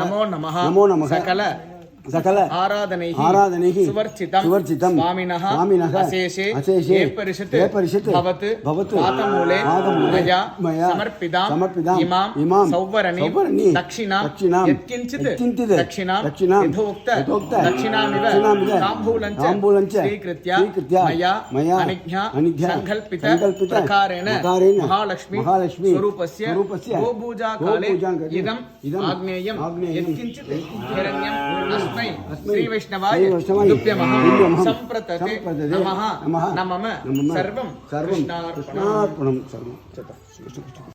நமோ நமோ நமக சகல சகல ஆராதனைஹி ஆராதனைஹி சுவர்ச்சிதம். சுவர்ச்சிதம். சுவாமினஹ. சுவாமினஹ. அசேஷே. அசேஷே. ஏபரிஷத் ஏபரிஷத் பவத் பவத் ஆதமூலே ஆதமூலே மயா. மயா. சமர்ப்பிதாம். சமர்ப்பிதாம். இமாம். இமாம். சௌவரணி. சௌவரணி. தக்ஷிணாம் தக்ஷிணாம். யத்கிஞ்சித் யத்கிஞ்சித் தக்ஷிணாம். தக்ஷிணாம். யதோக்த யதோக்த தக்ஷிணாமிவ. தக்ஷிணாமிவ. தாம்பூலஞ்ச. தாம்பூலஞ்ச. ஸ்வீகிருத்ய ஸ்வீகிருத்ய மயா. மயா. அனிக்ஞா. அனிக்ஞா. சங்கல்பித. சங்கல்பித. பிரகாரேண பிரகாரேண மகாலக்ஷ்மி மகாலக்ஷ்மி ஸ்வரூபஸ்ய. ஸ்வரூபஸ்ய. ஆக்னேயம். ஆக்னேயம். யத்கிஞ்சித் ஹிரண்யம். गोपूजाकाले इदम् इदम् आग्नेयम् आग्नेयम् यत्किञ्चित् हिरण्यम् अस्मै अस्मै श्रीवैष्णवाय श्रीवैष्णवाय तुभ्यमः तुभ्यमः सम्प्रतते सम्प्रतते नमः नमः नमः नमः सर्वं सर्वं कृष्णार्पणम् कृष्णार्पणं सर्वं